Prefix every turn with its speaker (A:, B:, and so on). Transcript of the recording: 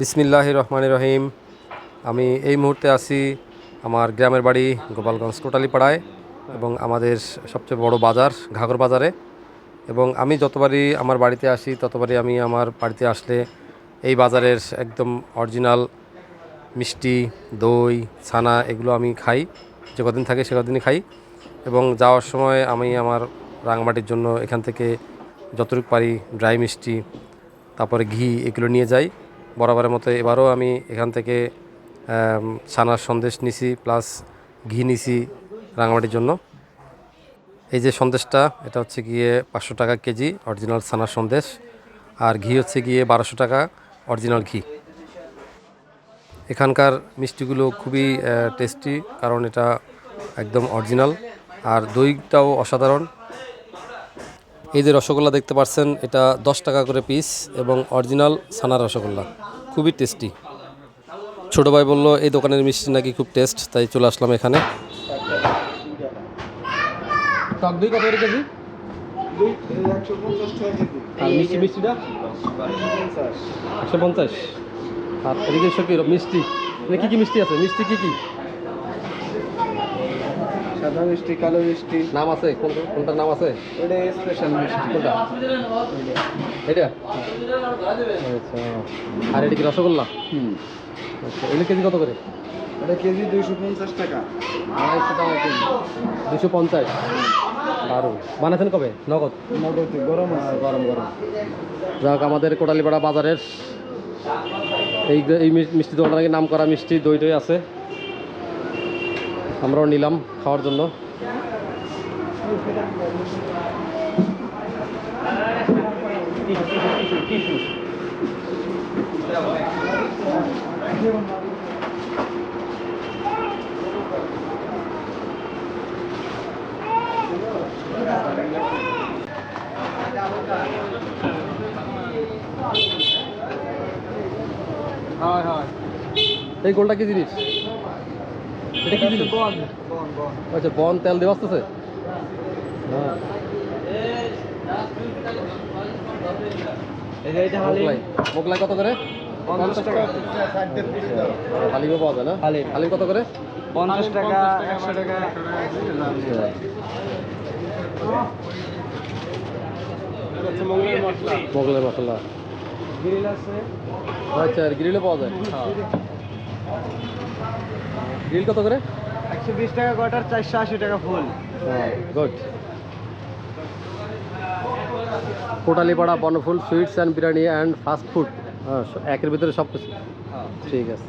A: বিসমিল্লাহ রহমান রহিম। আমি এই মুহূর্তে আছি আমার গ্রামের বাড়ি গোপালগঞ্জ কোটালীপাড়ায় এবং আমাদের সবচেয়ে বড় বাজার ঘাগর বাজারে। এবং আমি যতবারই আমার বাড়িতে আসি, ততবারই আমি আমার বাড়িতে আসলে এই বাজারের একদম অরিজিনাল মিষ্টি, দই, ছানা এগুলো আমি খাই, যে কদিন থাকে সে কদিনই খাই। এবং যাওয়ার সময় আমি আমার রাঙামাটির জন্য এখান থেকে যতটুকু পারি ড্রাই মিষ্টি, তারপরে ঘি এগুলো নিয়ে যাই। বরাবরের মতো এবারও আমি এখান থেকে ছানার সন্দেশ নিছি প্লাস ঘি নিছি রাঙামাটির জন্য। এই যে সন্দেশটা, এটা হচ্ছে গিয়ে পাঁচশো টাকা কেজি অরিজিনাল ছানার সন্দেশ। আর ঘি হচ্ছে গিয়ে বারোশো টাকা অরিজিনাল ঘি। এখানকার মিষ্টিগুলো খুবই টেস্টি কারণ এটা একদম অরিজিনাল আর দইটাও অসাধারণ। এই যে রসগোল্লা দেখতে পাচ্ছেন এটা দশ টাকা করে পিস এবং অরিজিনাল ছানার রসগোল্লা। খুবই টেস্টি ছোটো ভাই বলল, এই দোকানের মিষ্টি নাকি খুব টেস্ট তাই চলে আসলাম এখানে। আর এদিকে সব মিষ্টি। কী কী মিষ্টি আছে? মিষ্টি কী কী?
B: সাদা মিষ্টি কালো মিষ্টি।
A: নাম আছে? কোন কোনটার নাম আছে?
B: এটা স্পেশাল মিষ্টি।
A: কোনটা? এটা আচ্ছা। আর এটা কি রসগোল্লা?
B: হুম।
A: আচ্ছা এগুলো কেজি কত করে?
B: এটা কেজি দুইশো পঞ্চাশ টাকা।
A: আড়াইশো টাকা কেজি। দুশো পঞ্চাশ? দারুণ। বানাচ্ছেন কবে? নগদ?
B: নগদে গরম আছে।
A: গরম গরম। যাক আমাদের কোটালিপাড়া বাজারের এই এই মিষ্টি দোকানটা নাকি নাম করা মিষ্টি দই দই আছে। আমরাও নিলাম খাওয়ার জন্য। এই গোলটা কি জিনিস? এটা কি জিনিস?
B: বন বন বন।
A: আচ্ছা বন তেল দেওয়া আসতেছে হ্যাঁ মোগলাই। কত করে? হালিমও পাওয়া যায় না?
B: হালিম।
A: হালিম কত করে?
B: পঞ্চাশ টাকা একশো টাকা।
A: মোগলাই মশলা।
B: গ্রিল আছে।
A: আচ্ছা গ্রিলও পাওয়া যায়? গ্রিল কত করে?
B: একশো বিশ টাকা কোয়ার্টার চারশো আশি টাকা ফুল
A: হ্যাঁ good Kotalipara Bonoful sweets and biryani and fast food হ্যাঁ একের ভিতরে সব কিছু ঠিক আছে।